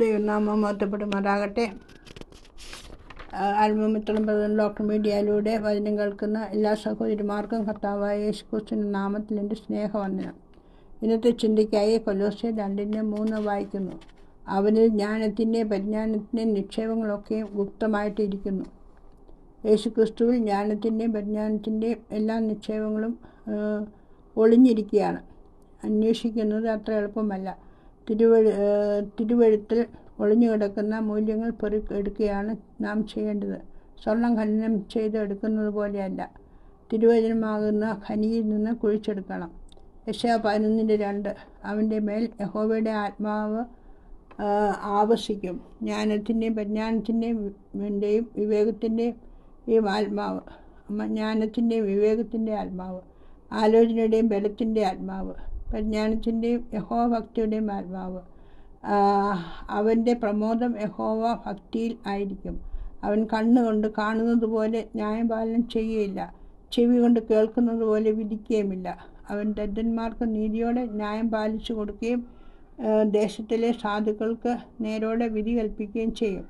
ദൈവനാമം മഹത്വപ്പെടുമാറാകട്ടെ ആത്മമിത്രം പ്രധാന ഡോക്ടർ മീഡിയയിലൂടെ വചനം കേൾക്കുന്ന എല്ലാ സഹോദരിമാർക്കും കർത്താവായ യേശു ക്രിസ്തുവിന്റെ നാമത്തിൽ എന്റെ സ്നേഹവന്ദനം. ഇന്നത്തെ ചിന്തയ്ക്കായി കൊലോസെ രണ്ടിന്റെ മൂന്ന് വായിക്കുന്നു. അവനിൽ ജ്ഞാനത്തിന്റെ പരിജ്ഞാനത്തിന്റെ നിക്ഷേപങ്ങളൊക്കെയും ഗുപ്തമായിട്ടിരിക്കുന്നു. യേശു ക്രിസ്തുവിൽ ജ്ഞാനത്തിന്റെയും പരിജ്ഞാനത്തിന്റെയും എല്ലാ നിക്ഷേപങ്ങളും ഒളിഞ്ഞിരിക്കുകയാണ്. അന്വേഷിക്കുന്നത് അത്ര എളുപ്പമല്ല. തിരുവഴു തിരുവഴുത്തിൽ ഒളിഞ്ഞുകിടക്കുന്ന മൂല്യങ്ങൾ പെറു നാം ചെയ്യേണ്ടത്. സ്വർണം ഖനനം ചെയ്ത് എടുക്കുന്നത് പോലെയല്ല. തിരുവചനമാകുന്ന ഖനിയിൽ നിന്ന് കുഴിച്ചെടുക്കണം. യശാ പതിനൊന്നിന്റെ രണ്ട്. അവന്റെ മേൽ യഹോവയുടെ ആത്മാവ് ആവശിക്കും. ജ്ഞാനത്തിന്റെയും പരിജ്ഞാനത്തിന്റെയും ന്റെയും വിവേകത്തിന്റെയും ഈ ആത്മാവ്. ജ്ഞാനത്തിന്റെയും വിവേകത്തിന്റെ ആത്മാവ്. ആലോചനയുടെയും ബലത്തിന്റെ ആത്മാവ്. പരിജ്ഞാനത്തിന്റെയും യഹോവ ഭക്തിയുടെയും ആത്മാവ്. അവന്റെ പ്രമോദം യഹോവ ഭക്തിയിൽ ആയിരിക്കും. അവൻ കണ്ണുകൊണ്ട് കാണുന്നത് പോലെ ന്യായപാലനം ചെയ്യുകയില്ല. ചെവി കൊണ്ട് കേൾക്കുന്നത് പോലെ വിധിക്കുകയുമില്ല. അവൻ ദരിദ്രന്മാർക്ക് നീതിയോടെ ന്യായം പാലിച്ചു കൊടുക്കുകയും ദേശത്തിലെ സാധുക്കൾക്ക് നേരോടെ വിധി കൽപ്പിക്കുകയും ചെയ്യും.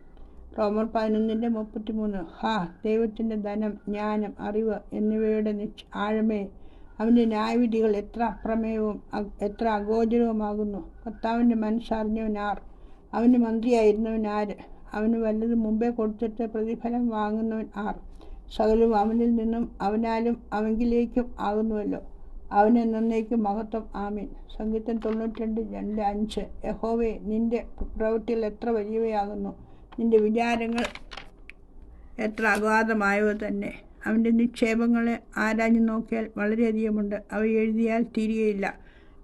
റോമർ പതിനൊന്നിന്റെ മുപ്പത്തിമൂന്ന്. ഹാ ദൈവത്തിന്റെ ധനം ജ്ഞാനം അറിവ് എന്നിവയുടെ നിശ് ആഴമേ അവന്റെ ന്യായവിധികൾ എത്ര അപ്രമേയവും എത്ര അഗോചരവുമാകുന്നു. കർത്താവിന്റെ മനസ്സറിഞ്ഞവനാർ അവന് മന്ത്രിയായിരുന്നവൻ അവന് വല്ലത് മുമ്പേ കൊടുത്തിട്ട് പ്രതിഫലം വാങ്ങുന്നവൻ ആർ? സകലവും അവനിൽ നിന്നും അവനാലും അവങ്കിലേക്കും ആകുന്നുവല്ലോ. അവനെ നന്നേക്കും മഹത്വം. ആമീൻ. സംഗീതം തൊണ്ണൂറ്റിരണ്ട് രണ്ട് അഞ്ച്. യഹോവേ നിന്റെ പ്രവൃത്തികൾ എത്ര വലിയവയാകുന്നു. നിന്റെ വിചാരങ്ങൾ എത്ര അഗാധമായവ തന്നെ. അവന്റെ നിക്ഷേപങ്ങളെ ആരാഞ്ഞു നോക്കിയാൽ വളരെയധികമുണ്ട്. അവ എഴുതിയാൽ തീരുകയില്ല.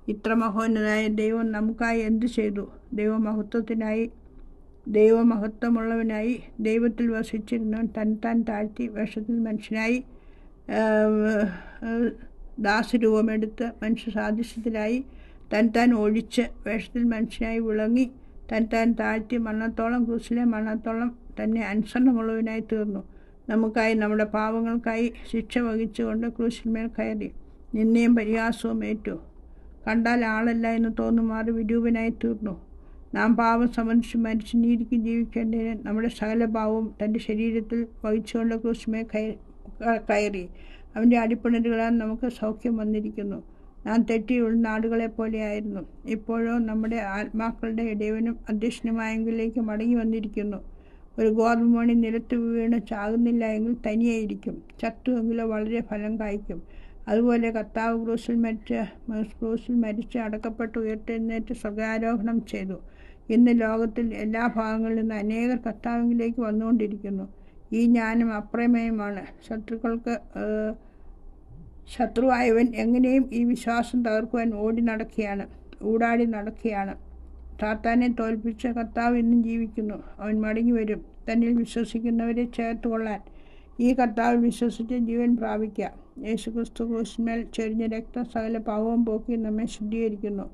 ഇത്ര മഹോന്നതായ ദൈവം നമുക്കായി എന്തു ചെയ്തു? ദൈവമഹത്വത്തിനായി ദൈവമഹത്വമുള്ളവനായി ദൈവത്തിൽ വസിച്ചിരുന്നവൻ തന്നെത്താൻ താഴ്ത്തി വേഷത്തിൽ മനുഷ്യനായി ദാസരൂപമെടുത്ത് മനുഷ്യ സാദൃശ്യത്തിലായി തന്നെത്താൻ ഒഴിച്ച് വേഷത്തിൽ മനുഷ്യനായി വിളങ്ങി തന്നെത്താൻ താഴ്ത്തി മരണത്തോളം ക്രൂസിലെ മരണത്തോളം തന്നെ അനുസരണമുള്ളവനായി തീർന്നു. നമുക്കായി നമ്മുടെ പാവങ്ങൾക്കായി ശിക്ഷ വഹിച്ചുകൊണ്ട് ക്രൂശിന്മേൽ കയറി. നിന്നെയും പരിഹാസവും ഏറ്റു. കണ്ടാൽ ആളല്ല എന്ന് തോന്നുമാറി വിരൂപനായി തീർന്നു. നാം പാപം സംബന്ധിച്ച് മരിച്ച് നീതിക്ക് ജീവിക്കേണ്ടതിന് നമ്മുടെ സകല പാവവും തന്റെ ശരീരത്തിൽ വഹിച്ചുകൊണ്ട് ക്രൂശിമേൽ കയറി. അവന്റെ അടിപ്പിണരുകളാൽ നമുക്ക് സൗഖ്യം വന്നിരിക്കുന്നു. നാം തെറ്റി ഉൾനാടുകളെ പോലെയായിരുന്നു. ഇപ്പോഴോ നമ്മുടെ ആത്മാക്കളുടെ ഇടയവനും അധ്യക്ഷനുമായെങ്കിലേക്ക് മടങ്ങി വന്നിരിക്കുന്നു. ഒരു ഗോതമ്പ് മണി നിലത്ത് വീണ് ചാകുന്നില്ല എങ്കിൽ തനിയായിരിക്കും. ചത്തുവെങ്കിലോ വളരെ ഫലം കായ്ക്കും. അതുപോലെ കർത്താവ് ക്രൂസിൽ മരിച്ച ക്രൂസിൽ മരിച്ച് അടക്കപ്പെട്ട് ഉയർത്തെഴുന്നേറ്റ് സ്വർഗാരോഹണം ചെയ്തു. ഇന്ന് ലോകത്തിൽ എല്ലാ ഭാഗങ്ങളിൽ നിന്ന് അനേകർ കർത്താവിലേക്ക് വന്നുകൊണ്ടിരിക്കുന്നു. ഈ ജ്ഞാനം അപ്രമേയമാണ്. ശത്രുക്കൾക്ക് ശത്രുവായവൻ എങ്ങനെയും ഈ വിശ്വാസം തകർക്കുവാൻ ഓടി നടക്കുകയാണ് ഊടാടി നടക്കുകയാണ്. താത്താനെ തോൽപ്പിച്ച കർത്താവ് ഇന്നും ജീവിക്കുന്നു. അവൻ മടങ്ങി വരും തന്നിൽ വിശ്വസിക്കുന്നവരെ ചേർത്ത് കൊള്ളാൻ. ഈ കർത്താവിൽ വിശ്വസിച്ച് ജീവൻ പ്രാപിക്കുക. യേശുക്രിസ്തു ക്രൂശിന്മേൽ ചെരിഞ്ഞ രക്തം സകല പാവവും പോക്കി നമ്മെ ശുദ്ധീകരിക്കുന്നു.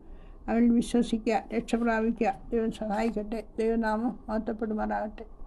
അവൻ വിശ്വസിക്കുക രക്ഷ പ്രാപിക്കുക. ദൈവം സഹായിക്കട്ടെ. ദൈവനാമം മഹത്വപ്പെടുമാറാകട്ടെ.